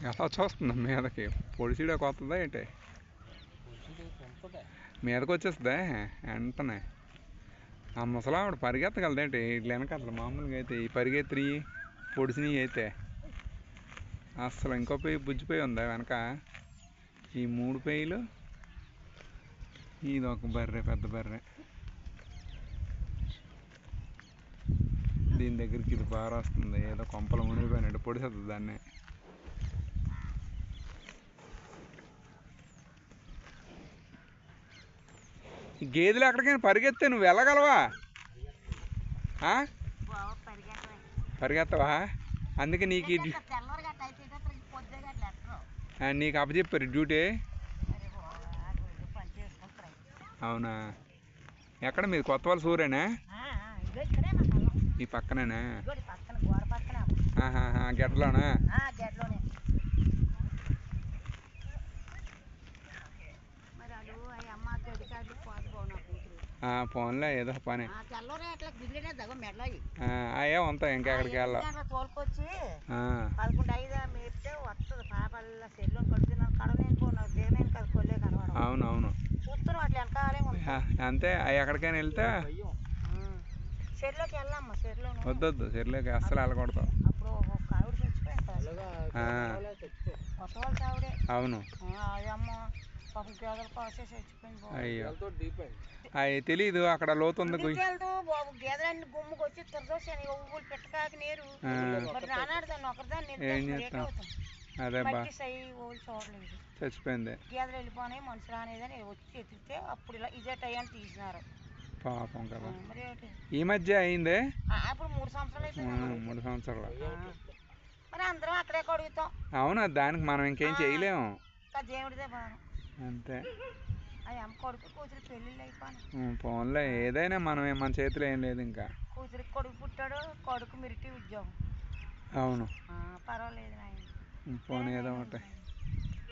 ఎలా చూస్తుంది మీదకి పొడిసిడా కొత్తదా ఏంటి? మీదకి వచ్చేస్తుందా? వెంటనే. ఆ ముసలావిడ పరిగెత్తగలదేంటి ఇట్లా వెనకాల మామూలుగా అయితే ఈ పరిగెత్తి పొడిసినవి అయితే. అసలు ఇంకో పేయి బుజ్జిపోయి ఉందా వెనక? ఈ మూడు పెయ్యలు ఇది ఒక బర్రె పెద్ద బర్రె. దీని దగ్గరికి ఇది బాగా వస్తుంది ఏదో కొంపలు మునిగిపోయినట్టు పొడిసేస్తుంది దాన్ని. గేదెలు ఎక్కడికైనా పరిగెత్తే నువ్వు వెళ్ళగలవా? పరిగెత్తవా? అందుకే నీకు నీకు అప్పచెప్పారు డ్యూటీ? అవునా? ఎక్కడ మీది? కొత్త వాళ్ళ సూరేనా? కళ్ళం ఈ పక్కనేనా? గెడ్డలోనా? మరి అమ్మ పోన్లే ఏదో పని. అయ్యి ఉంటాయి ఇంకెక్కడికి వెళ్ళావు తోలుకొచ్చి ఆ, పదకొండు ఐదు మేపితే వస్తుంది పాపల్ల సెల్లు కడుతున్నాను కడలేని పోను దిగలేని కదా కొల్లే కనబడవు. అవును అవును చూస్తున్నాం అట్లా వెనకాలే ఉంది. ఆ, అంతే. అవి ఎక్కడికైనా వెళ్తే చెరులోకి వద్దొద్దు సరిలేక అస్సలు వెళ్ళకూడదు. అవును. ఆ, అది అమ్మ పాపం గేదెలు చచ్చిపోయింది బాబు. అయ్యో. అవి తెలీదు అక్కడ లోతుంది గుయ్. వెళ్తూ బాబు? గేదెలన్నీ గుమ్ముకు వచ్చి తిరదోసాను ఊళ్ళు పెట్టకాకి నీరు ఆ. మరి నానాడుదాన్ని ఒకరిదాన్ని ఏం నిర్దోషం రేట్ చేస్తాం? అవుతుంది అదే బా. మట్టి సై ఊళ్ళు చూడలేదు. చచ్చిపోయింది. గేదెలు వెళ్ళిపోయినాయి మనుషులు అనేదని వచ్చి ఎత్తితే అప్పుడు ఇలా ఇదే టైం తీసినారు. పాపం కదా. మరి ఈ మధ్య అయిందే? ఆ, అప్పుడు మూడు సంవత్సరాలు ఆ, మూడు సంవత్సరాలు. మరి అందరం అక్కడే కడుగుతాం. అవును దానికి మనం ఇంకేం చేయలేము. ఇంకా దేవుడిదే బాగా అంతే. కొడుకు కూతురు పెళ్ళిళ్ళు అయిపోయి పోన్లే ఏదైనా మనం మన చేతిలో ఏం లేదు ఇంకా. కూతురికి కొడుకు పుట్టాడు కొడుకు మిరిటి ఉద్యోగం. అవును. పర్వాలేదు నాయన. పోనీ ఏదో ఒకటి.